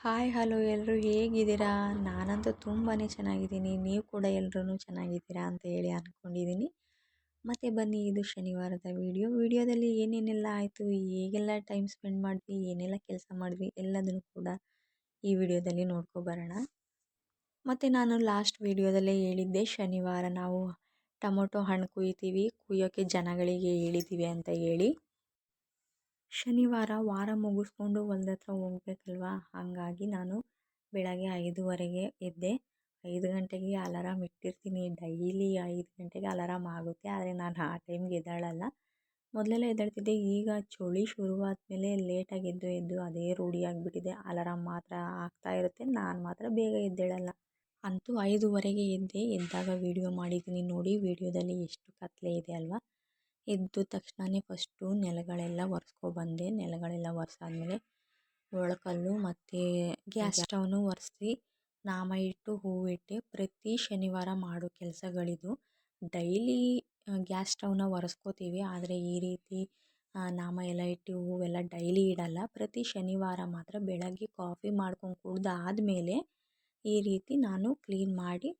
Hi, hello ಎಲ್ಲರೂ ಹೇಗಿದ್ದೀರಾ? ನಾನಂತೂ ತುಂಬಾ ಚೆನ್ನಾಗಿದ್ದೀನಿ. ನೀವು ಕೂಡ ಎಲ್ಲರೂ ಚೆನ್ನಾಗಿದ್ದೀರಾ ಅಂತ ಹೇಳಿ ಅಂದ್ಕೊಂಡಿದ್ದೀನಿ ಮತ್ತು ಬನ್ನಿ, ಇದು ಶನಿವಾರದ ವಿಡಿಯೋ. ವಿಡಿಯೋದಲ್ಲಿ ಏನೇನೆಲ್ಲ ಆಯಿತು, ಹೇಗೆಲ್ಲ ಟೈಮ್ ಸ್ಪೆಂಡ್ ಮಾಡಿದ್ವಿ, ಏನೆಲ್ಲ ಕೆಲಸ ಮಾಡಿದ್ವಿ, ಎಲ್ಲದನ್ನು ಕೂಡ ಈ ವಿಡಿಯೋದಲ್ಲಿ ನೋಡ್ಕೊಬರೋಣ ಮತ್ತು ನಾನು ಲಾಸ್ಟ್ ವಿಡಿಯೋದಲ್ಲೇ ಹೇಳಿದ್ದೆ, ಶನಿವಾರ ನಾವು ಟೊಮೊಟೊ ಹಣ್ಣು ಕುಯ್ತೀವಿ. ಕುಯ್ಯೋಕ್ಕೆ ಜನಗಳಿಗೆ ಹೇಳಿದ್ದೀವಿ ಅಂತ ಹೇಳಿ. ಶನಿವಾರ ವಾರ ಮುಗಿಸ್ಕೊಂಡು ಹೊಲ್ದ ಹತ್ರ ಹೋಗ್ಬೇಕಲ್ವಾ? ಹಾಗಾಗಿ ನಾನು ಬೆಳಗ್ಗೆ ಐದುವರೆಗೆ ಎದ್ದೆ. ಐದು ಗಂಟೆಗೆ ಅಲಾರಾಮ್ ಇಟ್ಟಿರ್ತೀನಿ. ಡೈಲಿ ಐದು ಗಂಟೆಗೆ ಅಲಾರಾಮ್ ಆಗುತ್ತೆ. ಆದರೆ ನಾನು ಆ ಟೈಮ್ಗೆ ಎದ್ದೇಳಲ್ಲ. ಮೊದಲೆಲ್ಲ ಎದ್ದಾಳ್ತಿದ್ದೆ. ಈಗ ಚಳಿ ಶುರುವಾದ ಮೇಲೆ ಲೇಟಾಗಿ ಎದ್ದು ಎದ್ದು ಅದೇ ರೂಢಿಯಾಗಿಬಿಟ್ಟಿದೆ ಅಲಾರಾಮ್ ಮಾತ್ರ ಆಗ್ತಾ ಇರುತ್ತೆ. ನಾನು ಮಾತ್ರ ಬೇಗ ಎದ್ದೇಳಲ್ಲ. ಅಂತೂ ಐದುವರೆಗೆ ಎದ್ದೆ. ಎದ್ದಾಗ ವೀಡಿಯೋ ಮಾಡಿದ್ದೀನಿ ನೋಡಿ. ವೀಡಿಯೋದಲ್ಲಿ ಎಷ್ಟು ಕತ್ತಲೆ ಇದೆ ಅಲ್ವಾ? ಎದ್ದ ತಕ್ಷಣನೇ ಫಸ್ಟು ನೆಲಗಳೆಲ್ಲ ಒರೆಸ್ಕೊಬಂದೆ ನೆಲಗಳೆಲ್ಲ ಒರೆಸಾದ್ಮೇಲೆ ಒಳಕಲ್ಲು ಮತ್ತು ಗ್ಯಾಸ್ ಸ್ಟವ್ನು ಒರೆಸಿ ನಾಮ ಇಟ್ಟು ಹೂವಿಟ್ಟೆ ಪ್ರತಿ ಶನಿವಾರ ಮಾಡೋ ಕೆಲಸಗಳಿದು ಡೈಲಿ ಗ್ಯಾಸ್ ಸ್ಟವ್ನ ಒರೆಸ್ಕೋತೀವಿ. ಆದರೆ ಈ ರೀತಿ ನಾಮ ಎಲ್ಲ ಇಟ್ಟು ಹೂವೆಲ್ಲ ಡೈಲಿ ಇಡಲ್ಲ. ಪ್ರತಿ ಶನಿವಾರ ಮಾತ್ರ ಬೆಳಗ್ಗೆ ಕಾಫಿ ಮಾಡ್ಕೊಂಡು ಕುಡ್ದಾದಮೇಲೆ ಈ ರೀತಿ ನಾನು ಕ್ಲೀನ್ ಮಾಡಿ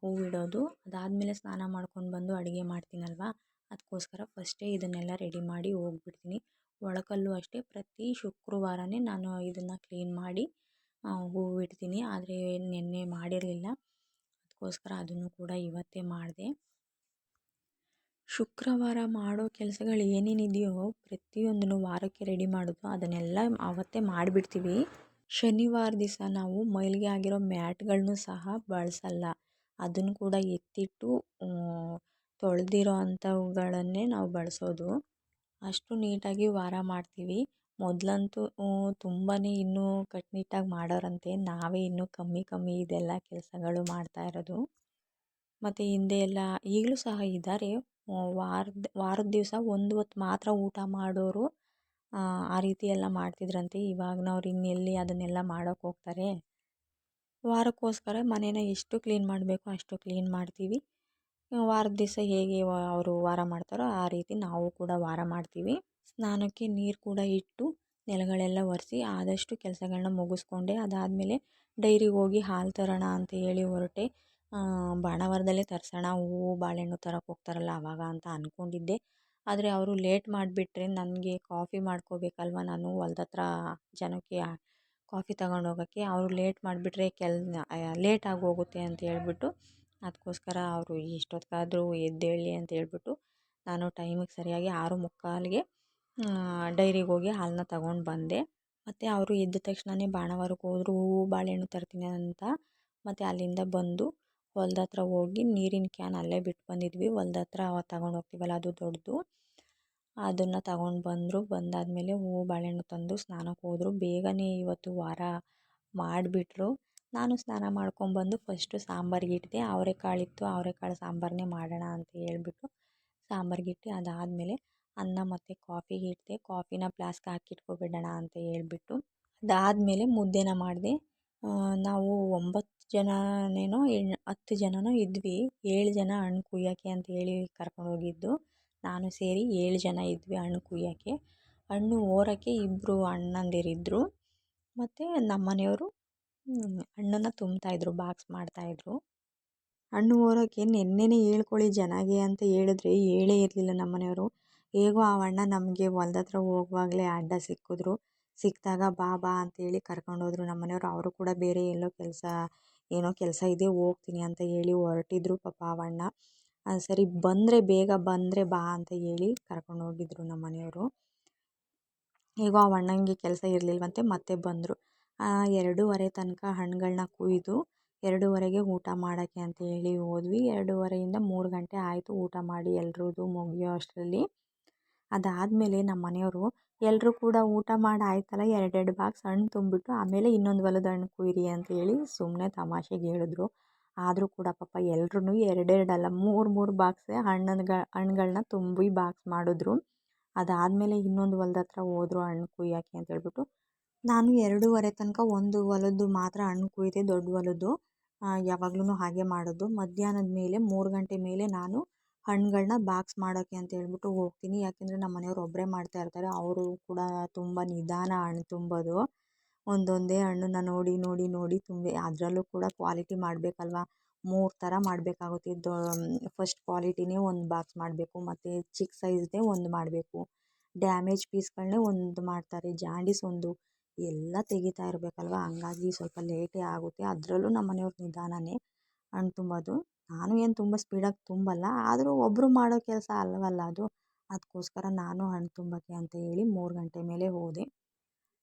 ಹೂವಿಡೋದು ಅದಾದಮೇಲೆ ಸ್ನಾನ ಮಾಡ್ಕೊಂಡು ಬಂದು ಅಡುಗೆ ಮಾಡ್ತೀನಲ್ವಾ? ಅದಕ್ಕೋಸ್ಕರ ಫಸ್ಟೇ ಇದನ್ನೆಲ್ಲ ರೆಡಿ ಮಾಡಿ ಹೋಗ್ಬಿಡ್ತೀನಿ. ಒಳಕಲ್ಲು ಅಷ್ಟೇ. ಪ್ರತಿ ಶುಕ್ರವಾರನೇ ನಾನು ಇದನ್ನು ಕ್ಲೀನ್ ಮಾಡಿ ಹೋಗ್ಬಿಡ್ತೀನಿ ಆದರೆ ನಿನ್ನೆ ಮಾಡಿರಲಿಲ್ಲ. ಅದಕ್ಕೋಸ್ಕರ ಅದನ್ನು ಕೂಡ ಇವತ್ತೇ ಮಾಡಿದೆ. ಶುಕ್ರವಾರ ಮಾಡೋ ಕೆಲಸಗಳು ಏನೇನಿದೆಯೋ ಪ್ರತಿಯೊಂದನ್ನು ವಾರಕ್ಕೆ ರೆಡಿ ಮಾಡೋದು, ಅದನ್ನೆಲ್ಲ ಆವತ್ತೇ ಮಾಡಿಬಿಡ್ತೀವಿ. ಶನಿವಾರ ದಿವಸ ನಾವು ಮೈಲಿಗೆ ಆಗಿರೋ ಮ್ಯಾಟ್ಗಳನ್ನೂ ಸಹ ಬಳಸಲ್ಲ. ಅದನ್ನು ಕೂಡ ಎತ್ತಿಟ್ಟು ತೊಳೆದಿರೋ ಅಂಥವುಗಳನ್ನೇ ನಾವು ಬಳಸೋದು. ಅಷ್ಟು ನೀಟಾಗಿ ವಾರ ಮಾಡ್ತೀವಿ. ಮೊದಲಂತೂ ತುಂಬಾ ಇನ್ನೂ ಕಟ್ಟುನಿಟ್ಟಾಗಿ ಮಾಡೋರಂತೆ. ನಾವೇ ಇನ್ನೂ ಕಮ್ಮಿ ಕಮ್ಮಿ ಇದೆಲ್ಲ ಕೆಲಸಗಳು ಮಾಡ್ತಾ ಇರೋದು. ಮತ್ತು ಹಿಂದೆ ಎಲ್ಲ ಈಗಲೂ ಸಹ ಇದ್ದಾರೆ. ವಾರದ ವಾರದ ದಿವಸ ಒಂದು ಹೊತ್ತು ಮಾತ್ರ ಊಟ ಮಾಡೋರು, ಆ ರೀತಿ ಎಲ್ಲ ಮಾಡ್ತಿದ್ರಂತೆ. ಇವಾಗಿನವ್ರು ಇನ್ನೆಲ್ಲಿ ಅದನ್ನೆಲ್ಲ ಮಾಡೋಕ್ಕೆ ಹೋಗ್ತಾರೆ? ವಾರಕ್ಕೋಸ್ಕರ ಮನೇನ ಎಷ್ಟು ಕ್ಲೀನ್ ಮಾಡಬೇಕೋ ಅಷ್ಟು ಕ್ಲೀನ್ ಮಾಡ್ತೀವಿ. ವಾರದ ದಿವಸ ಹೇಗೆ ಅವರು ವಾರ ಮಾಡ್ತಾರೋ ಆ ರೀತಿ ನಾವು ಕೂಡ ವಾರ ಮಾಡ್ತೀವಿ. ಸ್ನಾನಕ್ಕೆ ನೀರು ಕೂಡ ಇಟ್ಟು ನೆಲಗಳೆಲ್ಲ ಒರೆಸಿ ಆದಷ್ಟು ಕೆಲಸಗಳನ್ನ ಮುಗಿಸ್ಕೊಂಡೆ. ಅದಾದಮೇಲೆ ಡೈರಿಗೆ ಹೋಗಿ ಹಾಲು ತರೋಣ ಅಂತ ಹೇಳಿ ಹೊರಟೆ. ಬಾಣವರದಲ್ಲೇ ತರಿಸೋಣ ಹೂವು ಬಾಳೆಹಣ್ಣು ತರೋಕೆ ಹೋಗ್ತಾರಲ್ಲ ಆವಾಗ ಅಂತ ಅಂದ್ಕೊಂಡಿದ್ದೆ ಆದರೆ ಅವರು ಲೇಟ್ ಮಾಡಿಬಿಟ್ರೆ ನನಗೆ ಕಾಫಿ ಮಾಡ್ಕೋಬೇಕಲ್ವ ನಾನು? ಹೊಲ್ದ ಹತ್ರ ಜನಕ್ಕೆ ಕಾಫಿ ತಗೊಂಡು ಹೋಗೋಕ್ಕೆ. ಅವರು ಲೇಟ್ ಮಾಡಿಬಿಟ್ರೆ ಕೆಲ್ ಲೇಟ್ ಹೋಗುತ್ತೆ ಅಂತ ಹೇಳ್ಬಿಟ್ಟು ಅದಕ್ಕೋಸ್ಕರ ಅವರು ಎಷ್ಟೊತ್ತಿಗಾದ್ರೂ ಎದ್ದೇಳಿ ಅಂತ ಹೇಳ್ಬಿಟ್ಟು ನಾನು ಟೈಮಿಗೆ ಸರಿಯಾಗಿ ಆರು ಮುಕ್ಕಾಲಿಗೆ ಡೈರಿಗೆ ಹೋಗಿ ಹಾಲನ್ನ ತಗೊಂಡು ಬಂದೆ. ಮತ್ತು ಅವರು ಎದ್ದ ತಕ್ಷಣವೇ ಬಾಣಾವರಕ್ಕೆ ಹೋದ್ರು ಹೂವು ಬಾಳೆಹಣ್ಣು ತರ್ತೀನಿ ಅಂತ. ಮತ್ತು ಅಲ್ಲಿಂದ ಬಂದು ಹೊಲ್ದ ಹತ್ರ ಹೋಗಿ ನೀರಿನ ಕ್ಯಾನ್ ಅಲ್ಲೇ ಬಿಟ್ಟು ಬಂದಿದ್ವಿ. ಹೊಲ್ದ ಹತ್ರ ತಗೊಂಡು ಹೋಗ್ತೀವಲ್ಲ, ಅದು ದೊಡ್ಡದು. ಅದನ್ನು ತಗೊಂಡು ಬಂದರು. ಬಂದಾದಮೇಲೆ ಹೂವು ಬಾಳೆಹಣ್ಣು ತಂದು ಸ್ನಾನಕ್ಕೆ ಹೋದರು. ಬೇಗನೆ ಇವತ್ತು ವಾರ ಮಾಡಿಬಿಟ್ರು. ನಾನು ಸ್ನಾನ ಮಾಡ್ಕೊಂಬಂದು ಫಸ್ಟು ಸಾಂಬಾರಿಗೆ ಅವರೆಕಾಳು ಅವರೆಕಾಳಿತ್ತು ಅವರೆಕಾಳು ಸಾಂಬಾರನ್ನೇ ಮಾಡೋಣ ಅಂತ ಹೇಳ್ಬಿಟ್ಟು ಸಾಂಬಾರಿಗೆ ಇಟ್ಟು ಅದಾದಮೇಲೆ ಅನ್ನ ಮತ್ತು ಕಾಫಿಗೆ ಇಟ್ಟಿದೆ ಕಾಫಿನ ಪ್ಲಾಸ್ಕ್ ಹಾಕಿಟ್ಕೊಬಿಡೋಣ ಅಂತ ಹೇಳ್ಬಿಟ್ಟು ಅದಾದಮೇಲೆ ಮುದ್ದೆನ ಮಾಡಿದೆ. ನಾವು ಒಂಬತ್ತು ಜನನೇನೋ ಹತ್ತು ಜನನೋ ಇದ್ವಿ. ಏಳು ಜನ ಹಣ್ಣು ಕುಯ್ಯೋಕ್ಕೆ ಅಂತ ಹೇಳಿ ಕರ್ಕೊಂಡು ಹೋಗಿದ್ದು. ನಾನು ಸೇರಿ ಏಳು ಜನ ಇದ್ವಿ ಹಣ್ಣು ಕುಯ್ಯೋಕ್ಕೆ ಹಣ್ಣು ಓರೋಕ್ಕೆ ಇಬ್ಬರು ಅಣ್ಣಂದಿರಿದ್ದರು ಮತ್ತು ನಮ್ಮ ಮನೆಯವರು ಹಣ್ಣನ್ನು ತುಂಬ್ತಾಯಿದ್ರು ಬಾಕ್ಸ್ ಮಾಡ್ತಾಯಿದ್ರು ಹಣ್ಣು ಹೋರೋಕೆ ನೆನ್ನೆನೇ ಹೇಳ್ಕೊಳ್ಳಿ ಜನಗೆ ಅಂತ ಹೇಳಿದ್ರೆ ಹೇಳೇ ಇರಲಿಲ್ಲ ನಮ್ಮ ಮನೆಯವರು ಹೇಗೋ ಆ ಅಣ್ಣ ನಮಗೆ ಹೊಲ್ದ ಹತ್ರ ಹೋಗುವಾಗಲೇ ಅಡ್ಡ ಸಿಕ್ಕಿದ್ರು. ಸಿಕ್ಕಿದಾಗ ಬಾ ಬಾ ಅಂತೇಳಿ ಕರ್ಕೊಂಡೋದ್ರು ನಮ್ಮ ಮನೆಯವರು ಅವರು ಕೂಡ ಬೇರೆ ಎಲ್ಲೋ ಕೆಲಸ, ಏನೋ ಕೆಲಸ ಇದೆ, ಹೋಗ್ತೀನಿ ಅಂತ ಹೇಳಿ ಹೊರಟಿದ್ರು ಪಾಪ ಆ ಅಣ್ಣ ಸರಿ ಬಂದರೆ ಬೇಗ ಬಂದರೆ ಬಾ ಅಂತ ಹೇಳಿ ಕರ್ಕೊಂಡು ಹೋಗಿದ್ರು ನಮ್ಮ ಮನೆಯವರು ಹೇಗೋ ಆ ಅಣ್ಣಂಗೆ ಕೆಲಸ ಇರಲಿಲ್ವಂತೆ ಮತ್ತೆ ಬಂದರು. ಎರಡೂವರೆ ತನಕ ಹಣ್ಣುಗಳನ್ನ ಕೊಯ್ದು ಎರಡೂವರೆಗೆ ಊಟ ಮಾಡೋಕ್ಕೆ ಅಂತ ಹೇಳಿ ಹೋದ್ವಿ. ಎರಡೂವರೆಯಿಂದ ಮೂರು ಗಂಟೆ ಆಯಿತು ಊಟ ಮಾಡಿ ಎಲ್ರದ್ದು ಮುಗಿಯೋ ಅಷ್ಟರಲ್ಲಿ. ಅದಾದಮೇಲೆ ನಮ್ಮ ಮನೆಯವರು ಎಲ್ಲರೂ ಕೂಡ ಊಟ ಮಾಡಿ, ಆಯ್ತಲ್ಲ? ಎರಡೆರಡು ಬಾಕ್ಸ್ ಹಣ್ಣು ತುಂಬಿಟ್ಟು ಆಮೇಲೆ ಇನ್ನೊಂದು ಹೊಲದ ಹಣ್ಣು ಕುಯ್ಯಿರಿ ಅಂತ ಹೇಳಿ ಸುಮ್ಮನೆ ತಮಾಷೆಗೆ ಹೇಳಿದ್ರು. ಆದರೂ ಕೂಡ ಪಾಪ ಎಲ್ಲರೂ ಎರಡೆರಡಲ್ಲ, ಮೂರು ಮೂರು ಬಾಕ್ಸೇ ಹಣ್ಣನ್ಗ ಹಣ್ಣುಗಳನ್ನ ತುಂಬಿ ಬಾಕ್ಸ್ ಮಾಡಿದ್ರು. ಅದಾದಮೇಲೆ ಇನ್ನೊಂದು ಹೊಲದ ಹತ್ರ ಹೋದ್ರು ಹಣ್ಣು ಕುಯ್ಯೋಕ್ಕೆ ಅಂತ ಹೇಳ್ಬಿಟ್ಟು ನಾನು ಎರಡೂವರೆ ತನಕ ಒಂದು ಹೊಲದ್ದು ಮಾತ್ರ ಹಣ್ಣು ಕುಯ್ದೆ ದೊಡ್ಡ ಹೊಲದ್ದು. ಯಾವಾಗ್ಲೂ ಹಾಗೆ ಮಾಡೋದು. ಮಧ್ಯಾಹ್ನದ ಮೇಲೆ, ಮೂರು ಗಂಟೆ ಮೇಲೆ ನಾನು ಹಣ್ಣುಗಳನ್ನ ಬಾಕ್ಸ್ ಮಾಡೋಕ್ಕೆ ಅಂತ ಹೇಳ್ಬಿಟ್ಟು ಹೋಗ್ತೀನಿ. ಯಾಕೆಂದರೆ ನಮ್ಮ ಮನೆಯವ್ರು ಒಬ್ಬರೇ ಮಾಡ್ತಾ ಇರ್ತಾರೆ. ಅವರು ಕೂಡ ತುಂಬ ನಿಧಾನ ಹಣ್ಣು ತುಂಬೋದು. ಒಂದೊಂದೇ ಹಣ್ಣನ್ನ ನೋಡಿ ನೋಡಿ ನೋಡಿ ತುಂಬಿ, ಅದರಲ್ಲೂ ಕೂಡ ಕ್ವಾಲಿಟಿ ಮಾಡಬೇಕಲ್ವಾ? ಮೂರು ಥರ ಮಾಡಬೇಕಾಗುತ್ತೆ. ದೊ ಫಸ್ಟ್ ಕ್ವಾಲಿಟಿನೇ ಒಂದು ಬಾಕ್ಸ್ ಮಾಡಬೇಕು, ಮತ್ತು ಚಿಕ್ಕ ಸೈಜ್ದೇ ಒಂದು ಮಾಡಬೇಕು. ಡ್ಯಾಮೇಜ್ ಪೀಸ್ಗಳನ್ನೇ ಒಂದು ಮಾಡ್ತಾರೆ. ಜಾಂಡೀಸ್ ಒಂದು. ಎಲ್ಲ ತೆಗಿತಾ ಇರಬೇಕಲ್ವ? ಹಂಗಾಗಿ ಸ್ವಲ್ಪ ಲೇಟೇ ಆಗುತ್ತೆ. ಅದರಲ್ಲೂ ನಮ್ಮ ಮನೆಯವ್ರು ನಿಧಾನನೇ ಹಣ್ಣು ತುಂಬೋದು ನಾನು ಏನು ತುಂಬ ಸ್ಪೀಡಾಗಿ ತುಂಬಲ್ಲ. ಆದರೂ ಒಬ್ಬರು ಮಾಡೋ ಕೆಲಸ ಅಲ್ವಲ್ಲ ಅದು. ಅದಕ್ಕೋಸ್ಕರ ನಾನು ಹಣ್ಣು ತುಂಬಕ್ಕೆ ಅಂತ ಹೇಳಿ ಮೂರು ಗಂಟೆ ಮೇಲೆ ಹೋದೆ.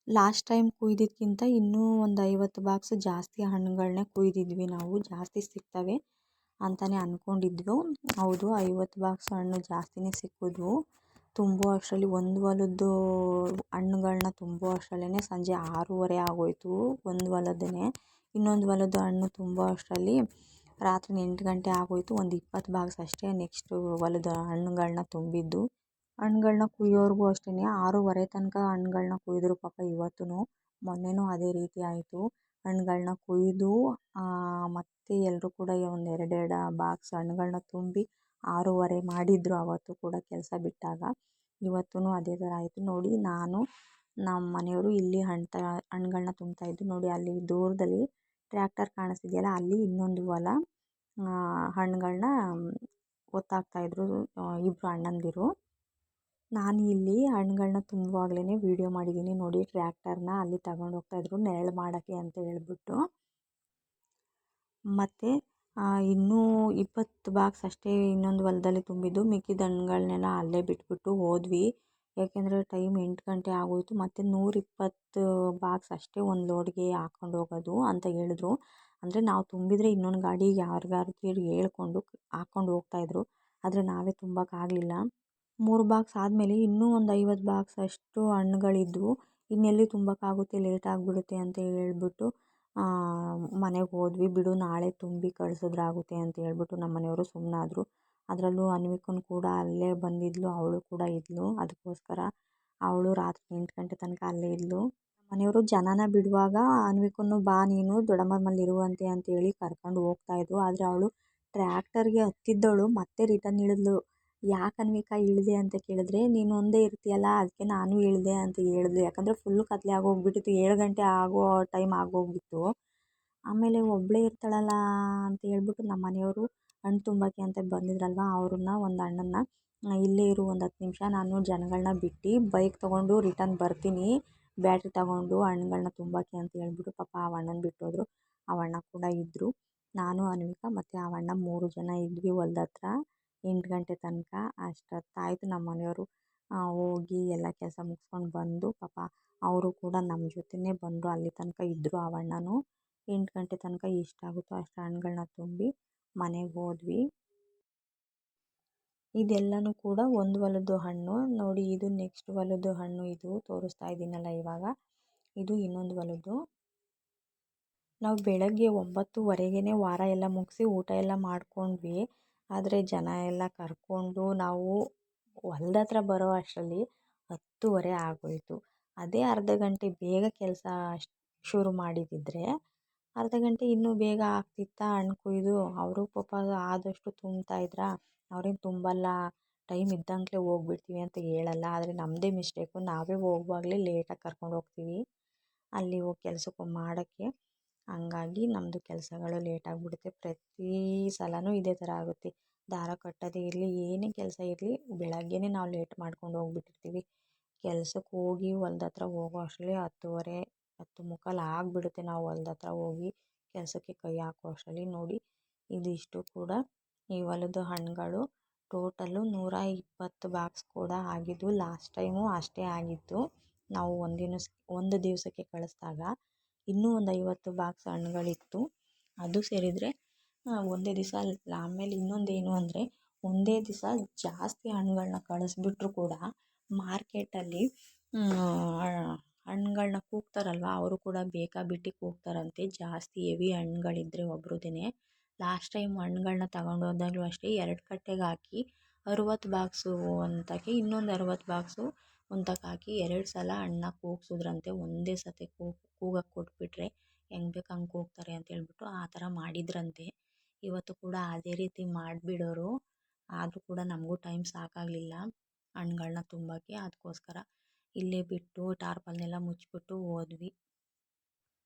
ಲಾಸ್ಟ್ ಟೈಮ್ ಕುಯ್ದಿದ್ದಕ್ಕಿಂತ ಇನ್ನೂ ಒಂದು ಐವತ್ತು ಬಾಕ್ಸ್ ಜಾಸ್ತಿ ಹಣ್ಣುಗಳನ್ನೇ ಕುಯ್ದಿದ್ವಿ ನಾವು. ಜಾಸ್ತಿ ಸಿಗ್ತವೆ ಅಂತಲೇ ಅಂದ್ಕೊಂಡಿದ್ವು ಹೌದು, ಐವತ್ತು ಬಾಕ್ಸ್ ಹಣ್ಣು ಜಾಸ್ತಿನೇ ಸಿಕ್ಕಿದ್ವು. ತುಂಬೋ ಅಷ್ಟರಲ್ಲಿ ಒಂದು ಹೊಲದ್ದು ಹಣ್ಣುಗಳನ್ನ ತುಂಬೋ ಅಷ್ಟರಲ್ಲೇ ಸಂಜೆ ಆರೂವರೆ ಆಗೋಯಿತು ಒಂದು ಹೊಲದ್ದೇ ಇನ್ನೊಂದು ಹೊಲದ್ದು ಹಣ್ಣು ತುಂಬೋ ಅಷ್ಟರಲ್ಲಿ ರಾತ್ರಿ ಎಂಟು ಗಂಟೆ ಆಗೋಯಿತು, ಒಂದು ಇಪ್ಪತ್ತು ಬಾಕ್ಸ್ ಅಷ್ಟೇ ನೆಕ್ಸ್ಟು ಹೊಲದ ಹಣ್ಣುಗಳನ್ನ ತುಂಬಿದ್ದು. ಹಣ್ಣುಗಳನ್ನ ಕುಯ್ಯೋರ್ಗೂ ಅಷ್ಟೇ ಆರೂವರೆ ತನಕ ಹಣ್ಣುಗಳನ್ನ ಕುಯ್ದರು ಪಾಪ ಇವತ್ತೂ ಮೊನ್ನೆನೂ ಅದೇ ರೀತಿ ಆಯಿತು. ಹಣ್ಣುಗಳನ್ನ ಕೊಯ್ದು ಮತ್ತೆ ಎಲ್ಲರೂ ಕೂಡ ಒಂದು ಎರಡೆರಡು ಬಾಕ್ಸ್ ಹಣ್ಣುಗಳನ್ನ ತುಂಬಿ ಆರೂವರೆ ಮಾಡಿದರು ಆವತ್ತು ಕೂಡ ಕೆಲಸ ಬಿಟ್ಟಾಗ. ಇವತ್ತೂ ಅದೇ ಥರ ಆಯಿತು. ನೋಡಿ, ನಾನು ನಮ್ಮ ಮನೆಯವರು ಇಲ್ಲಿ ಹಣ್ಣು ತ ತುಂಬ್ತಾ ಇದ್ದರು ನೋಡಿ, ಅಲ್ಲಿ ದೂರದಲ್ಲಿ ಟ್ರ್ಯಾಕ್ಟರ್ ಕಾಣಿಸ್ತಿದೆಯಲ್ಲ, ಅಲ್ಲಿ ಇನ್ನೊಂದು ಹೊಲ ಹಣ್ಣುಗಳ್ನ ಹೊತ್ತಾಕ್ತಾ ಇದ್ದರು ಇಬ್ಬರು ಅಣ್ಣಂದಿರು. ನಾನು ಇಲ್ಲಿ ಹಣ್ಣುಗಳ್ನ ತುಂಬುವಾಗ್ಲೇ ವೀಡಿಯೋ ಮಾಡಿದ್ದೀನಿ. ನೋಡಿ, ಟ್ರ್ಯಾಕ್ಟರ್ನ ಅಲ್ಲಿ ತಗೊಂಡು ಹೋಗ್ತಾಯಿದ್ರು ನೆರಳು ಮಾಡೋಕ್ಕೆ ಅಂತ ಹೇಳ್ಬಿಟ್ಟು. ಮತ್ತು ಇನ್ನೂ ಇಪ್ಪತ್ತು ಬಾಕ್ಸ್ ಅಷ್ಟೇ ಇನ್ನೊಂದು ಹೊಲದಲ್ಲಿ ತುಂಬಿದ್ದು ಮಿಕ್ಕಿದ ಹಣ್ಗಳನ್ನೆಲ್ಲ ಅಲ್ಲೇ ಬಿಟ್ಬಿಟ್ಟು ಹೋದ್ವಿ. ಯಾಕೆಂದರೆ ಟೈಮ್ ಎಂಟು ಗಂಟೆ ಆಗೋಯಿತು, ಮತ್ತು ನೂರಿಪ್ಪತ್ತು ಬಾಕ್ಸ್ ಅಷ್ಟೇ ಒಂದು ಲೋಡ್ಗೆ ಹಾಕ್ಕೊಂಡು ಹೋಗೋದು ಅಂತ ಹೇಳಿದ್ರು. ಅಂದರೆ ನಾವು ತುಂಬಿದರೆ ಇನ್ನೊಂದು ಗಾಡಿ ಯಾರಿಗಾದ್ರು ಹೇಳ್ಕೊಂಡು ಹಾಕ್ಕೊಂಡು ಹೋಗ್ತಾಯಿದ್ರು ಆದರೆ ನಾವೇ ತುಂಬಕ್ಕಾಗಲಿಲ್ಲ ಮೂರು ಬಾಕ್ಸ್ ಆದಮೇಲೆ ಇನ್ನೂ ಒಂದು ಐವತ್ತು ಬಾಕ್ಸ್ ಅಷ್ಟು ಹಣ್ಣುಗಳಿದ್ವು. ಇನ್ನೆಲ್ಲಿ ತುಂಬೋಕ್ಕಾಗುತ್ತೆ ಲೇಟ್ ಆಗಿಬಿಡುತ್ತೆ ಅಂತ ಹೇಳ್ಬಿಟ್ಟು ಮನೆಗೆ ಹೋದ್ವಿ, ಬಿಡು ನಾಳೆ ತುಂಬಿ ಕಳಿಸಿದ್ರಾಗುತ್ತೆ ಅಂತ ಹೇಳ್ಬಿಟ್ಟು ನಮ್ಮ ಮನೆಯವರು ಸುಮ್ಮನಾದ್ರು ಅದರಲ್ಲೂ ಅನ್ವಿಕನ್ ಕೂಡ ಅಲ್ಲೇ ಬಂದಿದ್ಲು, ಅವಳು ಕೂಡ ಇದ್ಲು. ಅದಕ್ಕೋಸ್ಕರ ಅವಳು ರಾತ್ರಿ ಎಂಟು ಗಂಟೆ ತನಕ ಅಲ್ಲೇ ಇದ್ಲು. ಮನೆಯವರು ಜನನ ಬಿಡುವಾಗ ಅನ್ವಿಕನ್ನು ಬಾ ನೀನು, ದೊಡ್ಡಮ್ಮನ ಇರುವಂತೆ ಅಂತೇಳಿ ಕರ್ಕೊಂಡು ಹೋಗ್ತಾಯಿದ್ರು ಆದರೆ ಅವಳು ಟ್ರ್ಯಾಕ್ಟರ್ಗೆ ಹತ್ತಿದ್ದವಳು ಮತ್ತೆ ರಿಟರ್ನ್ ಇಳಿದ್ಲು ಯಾಕೆ ಅನ್ವಿಕಾ ಇಳಿದೆ ಅಂತ ಕೇಳಿದ್ರೆ, ನೀನು ಒಂದೇ ಇರ್ತೀಯಲ್ಲ ಅದಕ್ಕೆ ನಾನು ಇಳಿದೆ ಅಂತ ಹೇಳಿದ್ಲು ಯಾಕಂದರೆ ಫುಲ್ಲು ಕತ್ತಲೆ ಆಗೋಗ್ಬಿಟ್ಟಿತ್ತು, ಏಳು ಗಂಟೆ ಆಗೋ ಟೈಮ್ ಆಗೋಗಿತ್ತು ಆಮೇಲೆ ಒಬ್ಬಳೇ ಇರ್ತಾಳಲ್ಲ ಅಂತ ಹೇಳ್ಬಿಟ್ಟು ನಮ್ಮ ಮನೆಯವರು ಹಣ್ಣು ತುಂಬಕ್ಕೆ ಅಂತ ಬಂದಿದ್ರಲ್ವ, ಅವ್ರನ್ನ ಒಂದು ಅಣ್ಣನ್ನ ಇಲ್ಲೇ ಇರು ಒಂದು ಹತ್ತು ನಿಮಿಷ, ನಾನು ಜನಗಳನ್ನ ಬಿಟ್ಟು ಬೈಕ್ ತೊಗೊಂಡು ರಿಟರ್ನ್ ಬರ್ತೀನಿ ಬ್ಯಾಟ್ರಿ ತೊಗೊಂಡು ಹಣ್ಣುಗಳನ್ನ ತುಂಬೋಕ್ಕೆ ಅಂತ ಹೇಳ್ಬಿಟ್ಟು ಪಾಪ ಆ ಅಣ್ಣನ ಬಿಟ್ಟೋದ್ರು. ಆ ಅಣ್ಣ ಕೂಡ ಇದ್ದರು ನಾನು, ಅನ್ವಿಕಾ ಮತ್ತು ಆ ಅಣ್ಣ ಮೂರು ಜನ ಇದ್ವಿ ಹೊಲ್ದ ಎಂಟು ಗಂಟೆ ತನಕ ಅಷ್ಟೊತ್ತಾಯಿತು ನಮ್ಮ ಮನೆಯವರು ಹೋಗಿ ಎಲ್ಲ ಕೆಲಸ ಮುಗಿಸ್ಕೊಂಡು ಬಂದು ಪಾಪ ಅವರು ಕೂಡ ನಮ್ಮ ಜೊತೆನೇ ಬಂದರು ಅಲ್ಲಿ ತನಕ ಇದ್ದರು ಆ ಅಣ್ಣನೂ. ಎಂಟು ಗಂಟೆ ತನಕ ಎಷ್ಟಾಗುತ್ತೋ ಅಷ್ಟು ಹಣ್ಣುಗಳನ್ನ ತುಂಬಿ ಮನೆಗೆ ಹೋದ್ವಿ. ಇದೆಲ್ಲನೂ ಕೂಡ ಒಂದು ಹೊಲದ್ದು ಹಣ್ಣು. ನೋಡಿ ಇದು ನೆಕ್ಸ್ಟ್ ಹೊಲದ್ದು ಹಣ್ಣು ಇದು ತೋರಿಸ್ತಾ ಇದ್ದೀನಲ್ಲ ಇವಾಗ. ಇದು ಇನ್ನೊಂದು ಹೊಲದ್ದು. ನಾವು ಬೆಳಗ್ಗೆ ಒಂಬತ್ತುವರೆಗೇ ವಾರ ಎಲ್ಲ ಮುಗಿಸಿ ಊಟ ಎಲ್ಲ ಮಾಡ್ಕೊಂಡ್ವಿ. ಆದರೆ ಜನ ಎಲ್ಲ ಕರ್ಕೊಂಡು ನಾವು ಹೊಲ್ದ ಹತ್ರ ಬರೋ ಅಷ್ಟರಲ್ಲಿ ಹತ್ತುವರೆ ಆಗೋಯಿತು. ಅದೇ ಅರ್ಧ ಗಂಟೆ ಬೇಗ ಕೆಲಸ ಶುರು ಮಾಡಿದ್ದಿದ್ರೆ ಅರ್ಧ ಗಂಟೆ ಇನ್ನೂ ಬೇಗ ಆಗ್ತಿತ್ತಾ ಹಣ್ಣು ಕೊಯ್ದು ಅವರು ಪಾಪ ಆದಷ್ಟು ತುಂಬ್ತಾ ಇದ್ರಾ, ಅವ್ರೇನು ತುಂಬಲ್ಲ, ಟೈಮ್ ಇದ್ದಂಗೆ ಹೋಗ್ಬಿಡ್ತೀವಿ ಅಂತ ಹೇಳಲ್ಲ. ಆದರೆ ನಮ್ಮದೇ ಮಿಸ್ಟೇಕು, ನಾವೇ ಹೋಗುವಾಗಲೇ ಲೇಟಾಗಿ ಕರ್ಕೊಂಡು ಹೋಗ್ತೀವಿ. ಅಲ್ಲಿ ಹೋಗಿ ಕೆಲಸಕ್ಕೆ ಮಾಡೋಕ್ಕೆ. ಹಂಗಾಗಿ ನಮ್ಮದು ಕೆಲಸಗಳು ಲೇಟ್ ಆಗಿಬಿಡುತ್ತೆ. ಪ್ರತಿ ಸಲವೂ ಇದೇ ಥರ ಆಗುತ್ತೆ. ದಾರ ಕಟ್ಟೋದೇ ಇರಲಿ, ಏನೇ ಕೆಲಸ ಇರಲಿ ಬೆಳಗ್ಗೆಯೇ ನಾವು ಲೇಟ್ ಮಾಡ್ಕೊಂಡು ಹೋಗ್ಬಿಟ್ಟಿರ್ತೀವಿ. ಕೆಲ್ಸಕ್ಕೆ ಹೋಗಿ ಹೊಲ್ದ ಹತ್ರ ಹೋಗೋ ಅಷ್ಟರಲ್ಲಿ ಹತ್ತುವರೆ, ಹತ್ತು ಮುಕ್ಕಾಲು ಆಗಿಬಿಡುತ್ತೆ ನಾವು ಹೊಲ್ದ ಹತ್ರ ಹೋಗಿ ಕೆಲಸಕ್ಕೆ ಕೈ ಹಾಕೋ ಅಷ್ಟರಲ್ಲಿ ನೋಡಿ. ಇದಿಷ್ಟು ಕೂಡ. ಈ ಹೊಲದ ಹಣ್ಣುಗಳು ಟೋಟಲು ನೂರ ಇಪ್ಪತ್ತು ಬಾಕ್ಸ್ ಕೂಡ ಆಗಿದ್ದು ಲಾಸ್ಟ್ ಟೈಮು ಅಷ್ಟೇ ಆಗಿತ್ತು. ನಾವು ಒಂದಿನ ಒಂದು ದಿವಸಕ್ಕೆ ಕಳಿಸ್ದಾಗ ಇನ್ನೂ ಒಂದು ಐವತ್ತು ಬಾಕ್ಸ್ ಹಣ್ಣುಗಳಿತ್ತು. ಅದು ಸೇರಿದರೆ ಒಂದೇ ದಿವಸ ಆಮೇಲೆ ಇನ್ನೊಂದು ಏನು ಅಂದರೆ, ಒಂದೇ ದಿವಸ ಜಾಸ್ತಿ ಹಣ್ಣುಗಳನ್ನ ಕಳಿಸ್ಬಿಟ್ರು ಕೂಡ ಮಾರ್ಕೆಟಲ್ಲಿ ಹಣ್ಣುಗಳ್ನ ಕೂಗ್ತಾರಲ್ವ, ಅವರು ಕೂಡ ಬೇಕಾಬಿಟ್ಟಿ ಕೂಗ್ತಾರಂತೆ. ಜಾಸ್ತಿ ಹೆವಿ ಹಣ್ಗಳಿದ್ರೆ ಒಬ್ರದ್ದೇ ಲಾಸ್ಟ್ ಟೈಮ್ ಹಣ್ಗಳನ್ನ ತಗೊಂಡು ಹೋದಾಗಲೂ ಅಷ್ಟೇ, ಎರಡು ಕಟ್ಟೆಗೆ ಹಾಕಿ ಅರುವತ್ತು ಬಾಕ್ಸು ಅಂತಕ್ಕೆ ಇನ್ನೊಂದು ಅರುವತ್ತು ಬಾಕ್ಸು ಒಂದಕ್ಕೆ ಹಾಕಿ ಎರಡು ಸಲ ಹಣ್ಣ ಕೂಗ್ಸಿದ್ರಂತೆ, ಒಂದೇ ಸತಿ ಕೂಗು ಕೂಗಕ್ಕೆ ಕೊಟ್ಬಿಟ್ರೆ ಹೆಂಗೆ ಬೇಕು ಹಂಗೆ ಕೂಗ್ತಾರೆ ಅಂತ ಹೇಳ್ಬಿಟ್ಟು ಆ ಥರ ಮಾಡಿದ್ರಂತೆ. ಇವತ್ತು ಕೂಡ ಅದೇ ರೀತಿ ಮಾಡಿಬಿಡೋರು. ಆದರೂ ಕೂಡ ನಮಗೂ ಟೈಮ್ ಸಾಕಾಗಲಿಲ್ಲ ಹಣ್ಗಳನ್ನ ತುಂಬಕ್ಕೆ. ಅದಕ್ಕೋಸ್ಕರ ಇಲ್ಲೇ ಬಿಟ್ಟು ಟಾರ್ಪಲ್ನೆಲ್ಲ ಮುಚ್ಚಿಬಿಟ್ಟು ಹೋದ್ವಿ.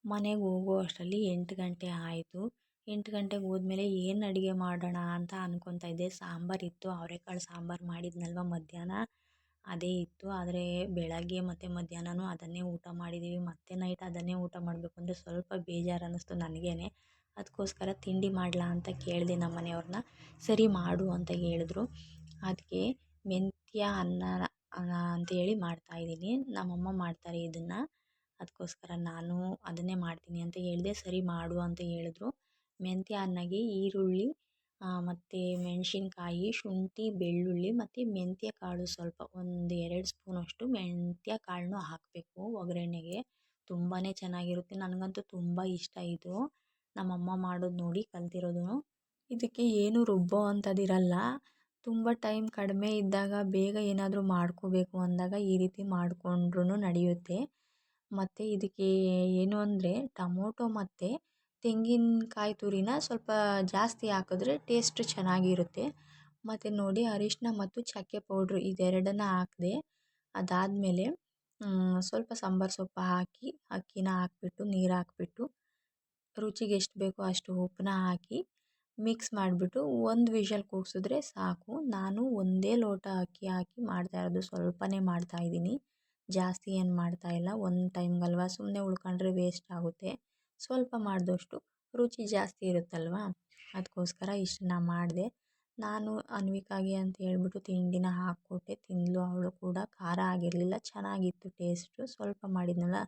ಮನೆಗೆ ಹೋಗೋ ಅಷ್ಟರಲ್ಲಿ ಎಂಟು ಗಂಟೆ ಆಯಿತು. ಎಂಟು ಗಂಟೆಗೆ ಹೋದ್ಮೇಲೆ ಏನು ಅಡುಗೆ ಮಾಡೋಣ ಅಂತ ಅನ್ಕೊತಾ ಇದ್ದೆ. ಸಾಂಬಾರಿತ್ತು ಅವರೆಕಾಳು ಸಾಂಬಾರು ಮಾಡಿದ್ನಲ್ವ ಮಧ್ಯಾಹ್ನ? ಅದೇ ಇತ್ತು. ಆದರೆ ಬೆಳಗ್ಗೆ ಮತ್ತು ಮಧ್ಯಾಹ್ನನೂ ಅದನ್ನೇ ಊಟ ಮಾಡಿದ್ದೀವಿ ಮತ್ತು ನೈಟ್ ಅದನ್ನೇ ಊಟ ಮಾಡಬೇಕು ಅಂದರೆ ಸ್ವಲ್ಪ ಬೇಜಾರು ಅನ್ನಿಸ್ತು ನನಗೇನೆ. ಅದಕ್ಕೋಸ್ಕರ ತಿಂಡಿ ಮಾಡಲಾ ಅಂತ ಕೇಳಿದೆ ನಮ್ಮ ಮನೆಯವ್ರನ್ನ ಸರಿ ಮಾಡು ಅಂತ ಹೇಳಿದ್ರು. ಅದಕ್ಕೆ ಮೆಂತ್ಯ, ಅನ್ನ ಅಂತೇಳಿ ಮಾಡ್ತಾಯಿದ್ದೀನಿ ನಮ್ಮಮ್ಮ ಮಾಡ್ತಾರೆ ಇದನ್ನು. ಅದಕ್ಕೋಸ್ಕರ ನಾನು ಅದನ್ನೇ ಮಾಡ್ತೀನಿ ಅಂತ ಹೇಳಿದೆ, ಸರಿ ಮಾಡು ಅಂತ ಹೇಳಿದ್ರು. ಮೆಂತ್ಯ ಅನ್ನಗೆ ಈರುಳ್ಳಿ ಮತ್ತು ಮೆಣಸಿನ್ಕಾಯಿ, ಶುಂಠಿ, ಬೆಳ್ಳುಳ್ಳಿ ಮತ್ತು ಮೆಂತ್ಯ ಕಾಳು ಸ್ವಲ್ಪ ಒಂದು ಎರಡು ಸ್ಪೂನಷ್ಟು ಮೆಂತ್ಯ ಕಾಳನ್ನು ಹಾಕಬೇಕು ಒಗ್ಗರಣೆಗೆ. ತುಂಬಾ ಚೆನ್ನಾಗಿರುತ್ತೆ. ನನಗಂತೂ ತುಂಬ ಇಷ್ಟ ಇದು. ನಮ್ಮಮ್ಮ ಮಾಡೋದು ನೋಡಿ ಕಲ್ತಿರೋದು. ಇದಕ್ಕೆ ಏನು ರುಬ್ಬೋ ಅಂಥದ್ದಿರಲ್ಲ. ತುಂಬ ಟೈಮ್ ಕಡಿಮೆ ಇದ್ದಾಗ ಬೇಗ ಏನಾದರೂ ಮಾಡ್ಕೋಬೇಕು ಅಂದಾಗ ಈ ರೀತಿ ಮಾಡಿಕೊಂಡ್ರೂ ನಡೆಯುತ್ತೆ. ಮತ್ತು ಇದಕ್ಕೆ ಏನು ಅಂದರೆ ಟೊಮೊಟೊ ಮತ್ತು ತೆಂಗಿನಕಾಯಿ ತುರಿನ ಸ್ವಲ್ಪ ಜಾಸ್ತಿ ಹಾಕಿದ್ರೆ ಟೇಸ್ಟ್ ಚೆನ್ನಾಗಿರುತ್ತೆ. ಮತ್ತು ನೋಡಿ ಅರಿಶಿನ ಮತ್ತು ಚಕ್ಕೆ ಪೌಡ್ರು ಇದೆರಡನ್ನ ಹಾಕಿದೆ, ಅದಾದಮೇಲೆ ಸ್ವಲ್ಪ ಸಾಂಬಾರು ಸೊಪ್ಪು ಹಾಕಿ, ಅಕ್ಕಿನ ಹಾಕಿಬಿಟ್ಟು, ನೀರು ಹಾಕಿಬಿಟ್ಟು, ರುಚಿಗೆ ಎಷ್ಟು ಬೇಕೋ ಅಷ್ಟು ಉಪ್ಪನ್ನ ಹಾಕಿ ಮಿಕ್ಸ್ ಮಾಡಿಬಿಟ್ಟು ಒಂದು ವಿಷಲ್ ಕೂಗಿಸಿದ್ರೆ ಸಾಕು. ನಾನು ಒಂದೇ ಲೋಟ ಅಕ್ಕಿ ಹಾಕಿ ಮಾಡ್ತಾ ಇರೋದು, ಸ್ವಲ್ಪನೇ ಮಾಡ್ತಾಯಿದ್ದೀನಿ ಜಾಸ್ತಿ ಏನು ಮಾಡ್ತಾಯಿಲ್ಲ ಒಂದು ಟೈಮ್ಗಲ್ವ ಸುಮ್ಮನೆ ಉಳ್ಕೊಂಡ್ರೆ ವೇಸ್ಟ್ ಆಗುತ್ತೆ. ಸ್ವಲ್ಪ ಮಾಡಿದಷ್ಟು ರುಚಿ ಜಾಸ್ತಿ ಇರುತ್ತಲ್ವ? ಅದಕ್ಕೋಸ್ಕರ ಇಷ್ಟನ್ನ ಮಾಡಿದೆ. ನಾನು ಅನ್ವಿಕಾಗೆ ಅಂತ ಹೇಳ್ಬಿಟ್ಟು ತಿಂಡಿನ ಹಾಕ್ಕೊಟ್ಟೆ. ತಿಂದಳು ಅವಳು ಕೂಡ. ಖಾರ ಆಗಿರಲಿಲ್ಲ. ಚೆನ್ನಾಗಿತ್ತು ಟೇಸ್ಟು. ಸ್ವಲ್ಪ ಮಾಡಿದ್ನಲ್ಲ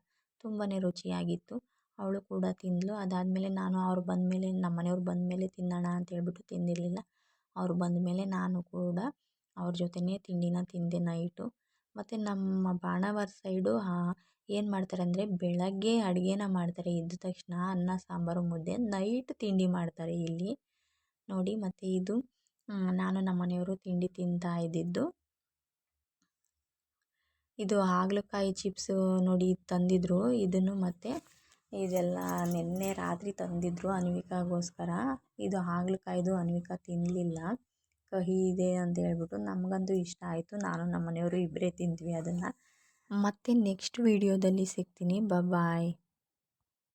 ತುಂಬಾ ರುಚಿಯಾಗಿತ್ತು. ಅವಳು ಕೂಡ ತಿಂದಳು ಅದಾದಮೇಲೆ ನಾನು ಅವ್ರು ಬಂದಮೇಲೆ ನಮ್ಮ ಮನೆಯವ್ರು ಬಂದಮೇಲೆ ತಿನ್ನೋಣ ಅಂತ ಹೇಳ್ಬಿಟ್ಟು ತಿಂದಿರಲಿಲ್ಲ. ಅವ್ರು ಬಂದಮೇಲೆ ನಾನು ಕೂಡ ಅವ್ರ ಜೊತೆನೇ ತಿಂಡಿನ ತಿಂದೆ ನೈಟು. ಮತ್ತು ನಮ್ಮ ಬಾಣಾವರ ಸೈಡು ಏನು ಮಾಡ್ತಾರೆ ಅಂದರೆ ಬೆಳಗ್ಗೆ ಅಡುಗೆನ ಮಾಡ್ತಾರೆ. ಎದ್ದ ತಕ್ಷಣ ಅನ್ನ, ಸಾಂಬಾರು, ಮುದ್ದೆ, ನೈಟ್ ತಿಂಡಿ ಮಾಡ್ತಾರೆ ಇಲ್ಲಿ. ನೋಡಿ, ಮತ್ತು ಇದು ನಾನು ನಮ್ಮ ಮನೆಯವರು ತಿಂಡಿ ತಿಂತಾ ಇದ್ದಿದ್ದು. ಇದು ಹಾಗಲಕಾಯಿ ಚಿಪ್ಸು ನೋಡಿ ತಂದಿದ್ರು. ಇದನ್ನು ಮತ್ತು ಇದೆಲ್ಲ ನಿನ್ನೆ ರಾತ್ರಿ ತಂದಿದ್ರು ಅನ್ವಿಕಾಗೋಸ್ಕರ. ಇದು ಹಾಗಲಕಾಯ್ದು ಅನ್ವಿಕಾ ತಿನ್ನಲಿಲ್ಲ ಕಹಿ ಇದೆ ಅಂತ ಹೇಳ್ಬಿಟ್ಟು ನಮಗಂತೂ ಇಷ್ಟ ಆಯಿತು. ನಾನು ನಮ್ಮ ಮನೆಯವರು ಇಬ್ಬರೇ ತಿಂದ್ವಿ ಅದನ್ನು. ಮತ್ತೆ ನೆಕ್ಸ್ಟ್ ವೀಡಿಯೋದಲ್ಲಿ ಸಿಗ್ತೀನಿ. ಬಾಯ್